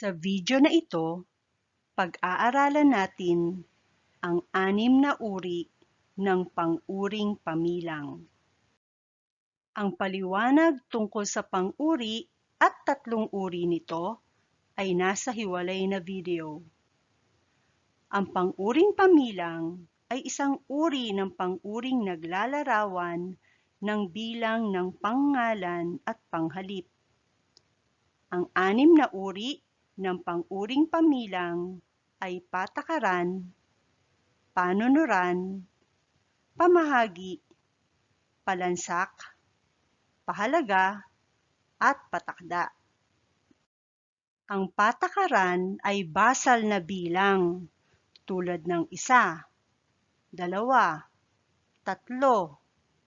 Sa video na ito, pag-aaralan natin ang anim na uri ng pang-uring pamilang. Ang paliwanag tungkol sa pang-uri at tatlong uri nito ay nasa hiwalay na video. Ang pang-uring pamilang ay isang uri ng pang-uring naglalarawan ng bilang ng pangalan at panghalip. Ang anim na uri ng pang-uring pamilang ay patakaran, panunuran, pamahagi, palansak, pahalaga, at patakda. Ang patakaran ay basal na bilang tulad ng isa, dalawa, tatlo,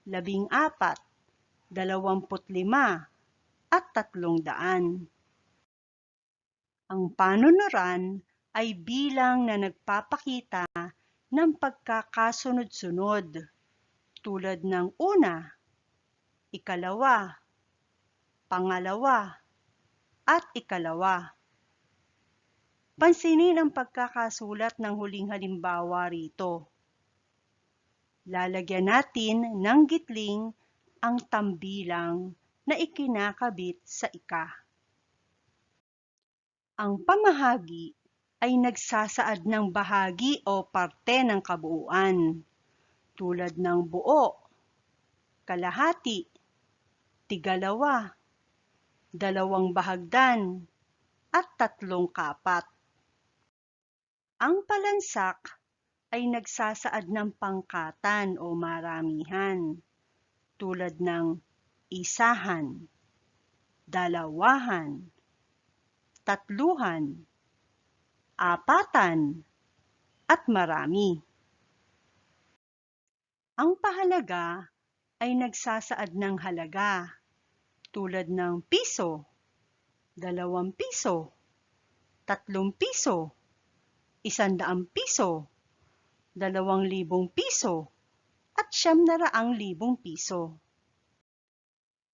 labing apat, dalawamput lima, at tatlong daan. Ang panunuran ay bilang na nagpapakita ng pagkakasunod-sunod tulad ng una, ikalawa, pangalawa, at ikalawa. Pansinin ang pagkakasulat ng huling halimbawa rito. Lalagyan natin ng gitling ang tambilang na ikinakabit sa ika. Ang pamahagi ay nagsasaad ng bahagi o parte ng kabuuan, tulad ng buo, kalahati, tigalawa, dalawang bahagdan, at tatlong kapat. Ang palansak ay nagsasaad ng pangkatan o maramihan, tulad ng isahan, dalawahan, tatluhan, apatan, at marami. Ang pahalaga ay nagsasaad ng halaga tulad ng piso, dalawang piso, tatlong piso, isandaang piso, dalawang libong piso, at siyam na raang libong piso.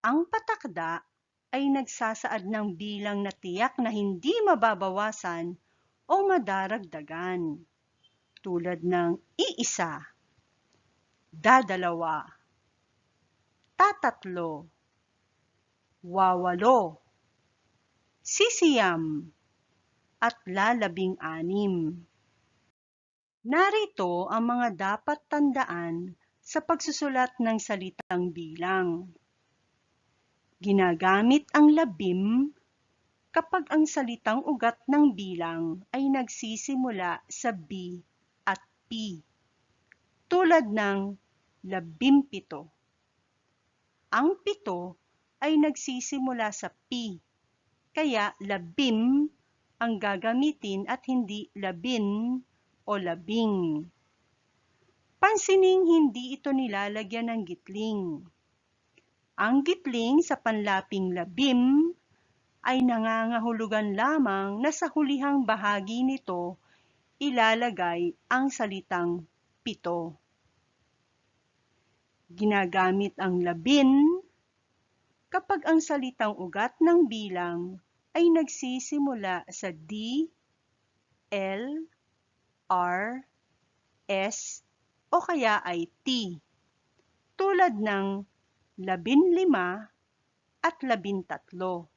Ang patakda ay nagsasaad ng bilang na tiyak na hindi mababawasan o madaragdagan, tulad ng iisa, dadalawa, tatatlo, wawalo, sisiyam, at lalabing anim. Narito ang mga dapat tandaan sa pagsusulat ng salitang bilang. Ginagamit ang labim kapag ang salitang ugat ng bilang ay nagsisimula sa B at P, tulad ng labimpito. Ang pito ay nagsisimula sa P, kaya labim ang gagamitin at hindi labin o labing. Pansining hindi ito nilalagyan ng gitling ang gitling sa panlaping labim ay nangangahulugan lamang na sa hulihang bahagi nito ilalagay ang salitang pito. Ginagamit ang labin kapag ang salitang ugat ng bilang ay nagsisimula sa D, L, R, S, o kaya ay T, tulad ng labinlima at labintatlo.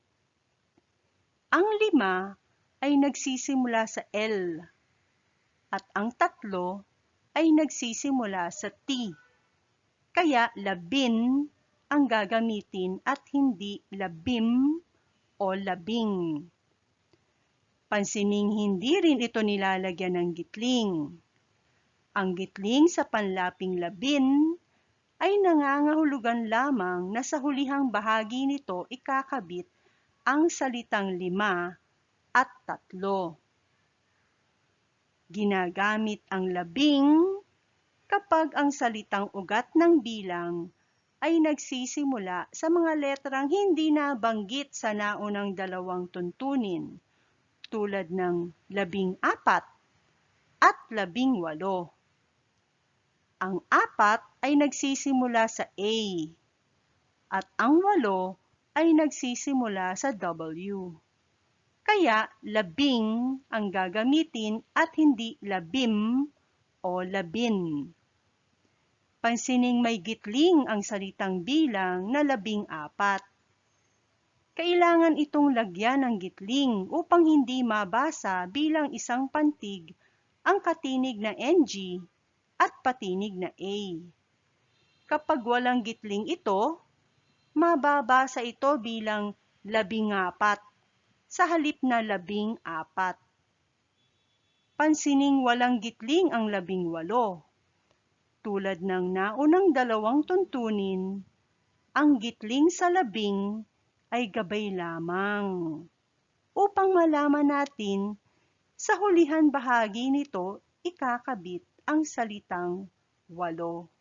Ang lima ay nagsisimula sa L at ang tatlo ay nagsisimula sa T. Kaya labin ang gagamitin at hindi labim o labing. Pansining hindi rin ito nilalagyan ng gitling. Ang gitling sa panlaping labin ay nangangahulugan lamang na sa hulihang bahagi nito ikakabit ang salitang lima at tatlo. Ginagamit ang labing kapag ang salitang ugat ng bilang ay nagsisimula sa mga letrang hindi nabanggit sa naunang dalawang tuntunin, tulad ng labing apat at labing walo. Ang apat ay nagsisimula sa A at ang walo ay nagsisimula sa W. Kaya labing ang gagamitin at hindi labim o labin. Pansining may gitling ang salitang bilang na labing apat. Kailangan itong lagyan ng gitling upang hindi mabasa bilang isang pantig ang katinig na NG at patinig na A. Kapag walang gitling ito, mababasa ito bilang labing apat sa halip na labing apat. Pansining walang gitling ang labing walo. Tulad ng naunang dalawang tuntunin, ang gitling sa labing ay gabay lamang. Upang malaman natin, sa hulihan bahagi nito ikakabit ang salitang walo.